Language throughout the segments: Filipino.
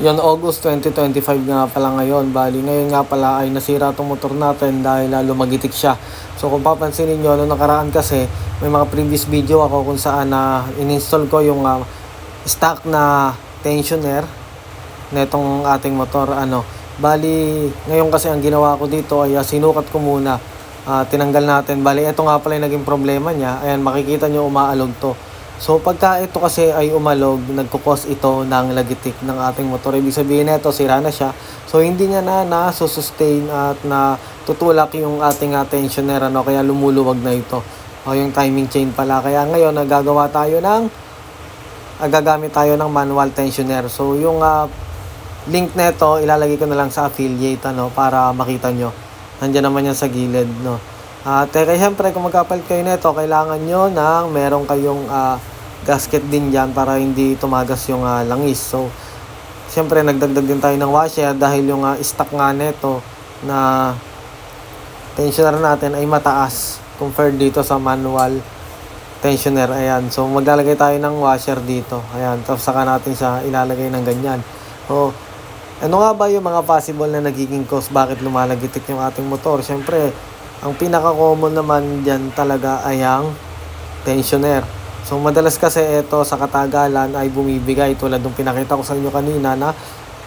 Yon August 2025 nga pala ngayon. Bali, ngayon nga pala ay nasira itong motor natin dahil uh, lumagitik siya. So kung papansinin nyo, noong nakaraan kasi, may mga previous video ako kung saan na in-install ko yung uh, stock na tensioner na itong ating motor. Ano, bali, ngayon kasi ang ginawa ko dito ay uh, sinukat ko muna. Uh, tinanggal natin. Bali, ito nga pala yung naging problema niya. Ayan, makikita nyo umaalog to. So pagka ito kasi ay umalog, nagkukos ito ng lagitik ng ating motor. Ibig sabihin nito, sira na siya. So hindi niya na nasusustain at na tutulak yung ating uh, tensioner ano, kaya lumuluwag na ito. O yung timing chain pala. Kaya ngayon nagagawa tayo ng gagamit tayo ng manual tensioner. So yung uh, link nito ilalagay ko na lang sa affiliate ano para makita nyo. Nandiyan naman yan sa gilid no. At uh, siyempre kung magkapalit kayo nito, kailangan nyo ng meron kayong uh, gasket din dyan para hindi tumagas yung uh, langis. So, siyempre nagdagdag din tayo ng washer dahil yung uh, stock nga nito na tensioner natin ay mataas compared dito sa manual tensioner. Ayan. So, maglalagay tayo ng washer dito. Ayan. Tapos saka natin siya ilalagay ng ganyan. So, ano nga ba yung mga possible na nagiging cause bakit lumalagitik yung ating motor? Siyempre, ang pinaka-common naman dyan talaga ay ang tensioner. So madalas kasi ito sa katagalan ay bumibigay tulad ng pinakita ko sa inyo kanina na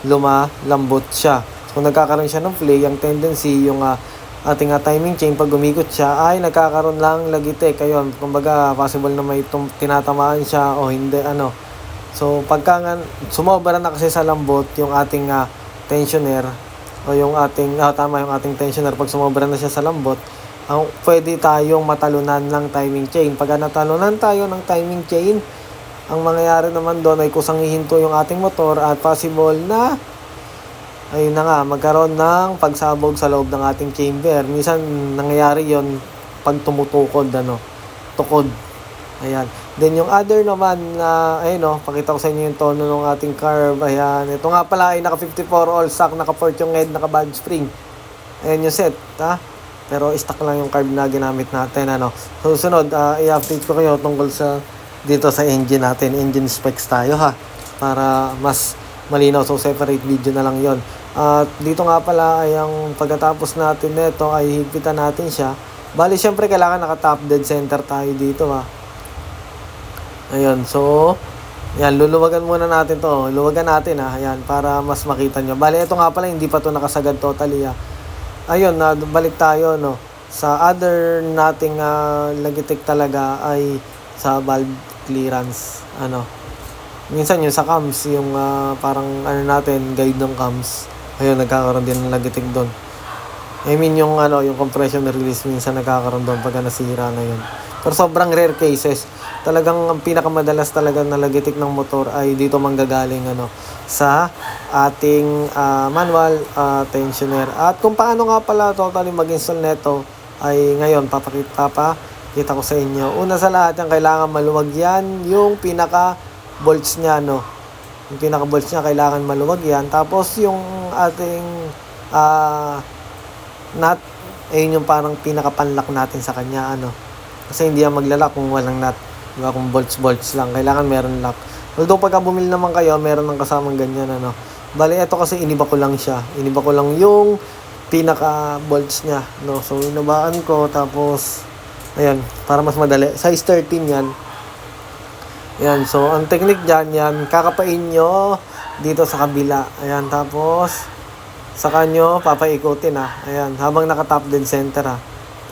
lumalambot siya. So kung nagkakaroon siya ng play, ang tendency yung uh, ating uh, timing chain pag umikot siya ay nagkakaroon lang lagitik. Ayun, kumbaga possible na may tinatamaan siya o hindi ano. So pagka nga, sumobra na kasi sa lambot yung ating uh, tensioner, o yung ating, ah, tama yung ating tensioner, pag sumobra na siya sa lambot, ang pwede tayong matalunan ng timing chain. Pag natalunan tayo ng timing chain, ang mangyayari naman doon ay kusang hihinto yung ating motor at possible na ayun na nga, magkaroon ng pagsabog sa loob ng ating chamber. Minsan nangyayari yon pag tumutukod, ano, tukod. Ayan. Then yung other naman na, uh, ayun o, pakita ko sa inyo yung tono ng ating carb. Ayan. Ito nga pala ay naka 54 all stock, naka 4 yung head, naka bad spring. Ayan yung set, ha? Pero stock lang yung carb na ginamit natin, ano. So, sunod, uh, i-update ko kayo tungkol sa dito sa engine natin. Engine specs tayo, ha? Para mas malinaw. So, separate video na lang yon At uh, dito nga pala ay ang pagkatapos natin nito ay higpitan natin siya. Bali, syempre kailangan naka top dead center tayo dito, ha? Ayun, so, yan, luluwagan muna natin to. Luwagan natin ha, ayan, para mas makita nyo. Bali, ito nga pala, hindi pa to nakasagad totally ha. Ayun, na balik tayo, no. Sa other nating uh, lagitik talaga ay sa valve clearance, ano. Minsan yung sa cams, yung uh, parang ano natin, guide ng cams. Ayun, nagkakaroon din ng lagitik doon. I mean, yung ano, yung compression release minsan nagkakaroon doon pag nasira na yun. Pero sobrang rare cases talagang ang pinakamadalas talaga na lagitik ng motor ay dito manggagaling ano sa ating uh, manual uh, tensioner. At kung paano nga pala totally mag-install nito ay ngayon papakita pa kita ko sa inyo. Una sa lahat, yung kailangan maluwag yan yung pinaka bolts niya no. Yung pinaka bolts niya kailangan maluwag yan. Tapos yung ating uh, nut ayun yung parang pinaka panlock natin sa kanya ano. Kasi hindi yan maglalak kung walang nut. Diba? Kung bolts-bolts lang. Kailangan meron lock. Although pagka bumili naman kayo, meron ng kasamang ganyan. Ano. Bali, ito kasi iniba ko lang siya. Iniba ko lang yung pinaka bolts niya. No? So, inabaan ko. Tapos, ayan, para mas madali. Size 13 yan. Ayan, so, ang technique dyan, yan, kakapain nyo dito sa kabila. Ayan, tapos, sa kanyo, papaikutin ha. Ayan, habang naka-top dead center ha.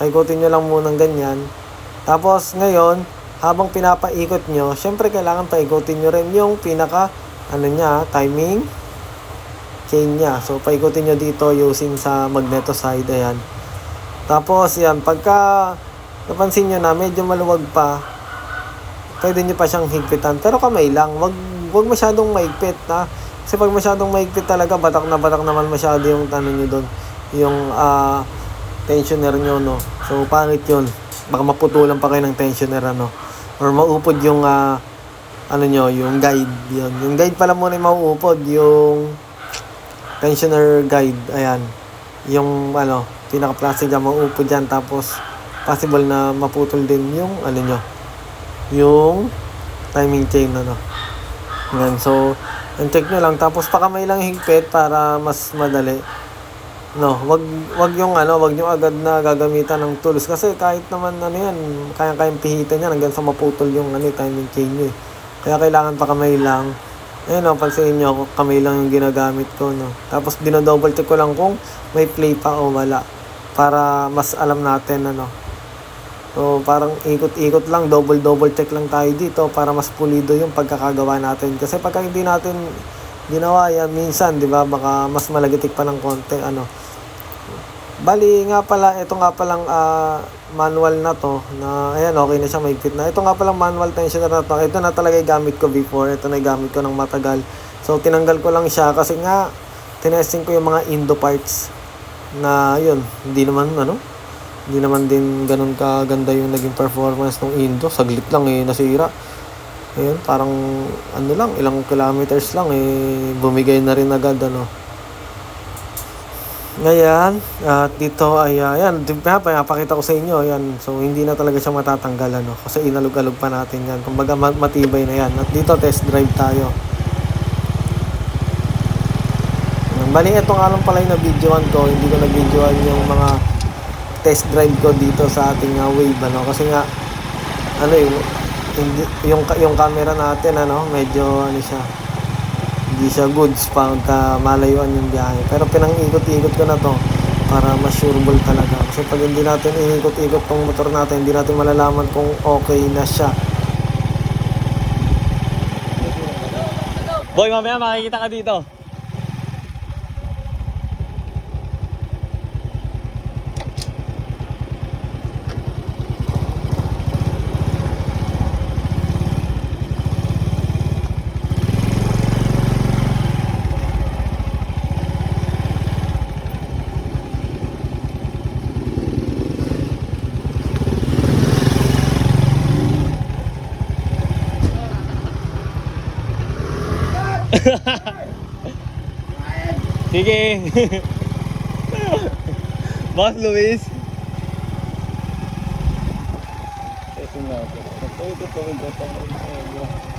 Paikutin nyo lang munang ganyan. Tapos, ngayon, habang pinapaikot nyo, syempre kailangan paikutin nyo rin yung pinaka, ano niya, timing chain niya. So, paikutin nyo dito using sa magneto side, ayan. Tapos, yan, pagka napansin nyo na medyo maluwag pa, pwede nyo pa siyang higpitan. Pero kamay lang, wag, wag masyadong maigpit, ha. Kasi pag masyadong maigpit talaga, batak na batak naman masyado yung ano nyo doon, yung uh, tensioner nyo, no. So, pangit yun. Baka maputulan pa kayo ng tensioner, ano or maupod yung uh, ano nyo, yung guide yun. Yung guide pala muna yung mauupod, yung tensioner guide, ayan. Yung ano, pinaka-plastic dyan, mauupod dyan, tapos possible na maputol din yung ano nyo, yung timing chain, ano. Ayan, so, And check nyo lang. Tapos pakamay lang higpit para mas madali. No, wag wag yung ano, wag yung agad na gagamitan ng tools kasi kahit naman ano yan, kaya-kayang pihitan yan hanggang sa maputol yung ano, timing chain nyo eh. Kaya kailangan pa kamay lang. Ayun no, pansin nyo, kamay lang yung ginagamit ko, no. Tapos dinodouble check ko lang kung may play pa o wala. Para mas alam natin, ano. So, parang ikot-ikot lang, double-double check lang tayo dito para mas pulido yung pagkakagawa natin. Kasi pagka hindi natin ginawa yan, minsan, di ba, baka mas malagitik pa ng konti, ano. Bali nga pala, ito nga palang ah, manual na to, na ayan, okay na siya, may fit na. Ito nga palang manual tensioner na to. Ito na talaga yung gamit ko before. Ito na yung gamit ko ng matagal. So, tinanggal ko lang siya kasi nga, tinesting ko yung mga indo parts na yun, hindi naman ano, hindi naman din ganun kaganda yung naging performance ng indo. Saglit lang eh, nasira. Ayun, parang ano lang, ilang kilometers lang eh, bumigay na rin agad ano. Ngayon, at dito ay, uh, pinapakita ko sa inyo, yan. So, hindi na talaga siya matatanggal, ano, kasi inalog-alog pa natin yan. Kumbaga, ma- matibay na yan. At dito, test drive tayo. Bali, ito nga lang pala yung na-videoan ko. Hindi ko na-videoan yung mga test drive ko dito sa ating uh, wave, ano, kasi nga, ano yung, hindi, yung, yung camera natin, ano, medyo, ano siya, hindi siya goods pagka malayuan yung biyahe. Pero pinang-ikot-ikot ko na to para mas sureable talaga. Kasi pag hindi natin iikot-ikot tong motor natin, hindi natin malalaman kung okay na siya. Boy, mamaya makikita ka dito. Sige. Boss Luis. Kasi nga po. Ito ito ito ito ito.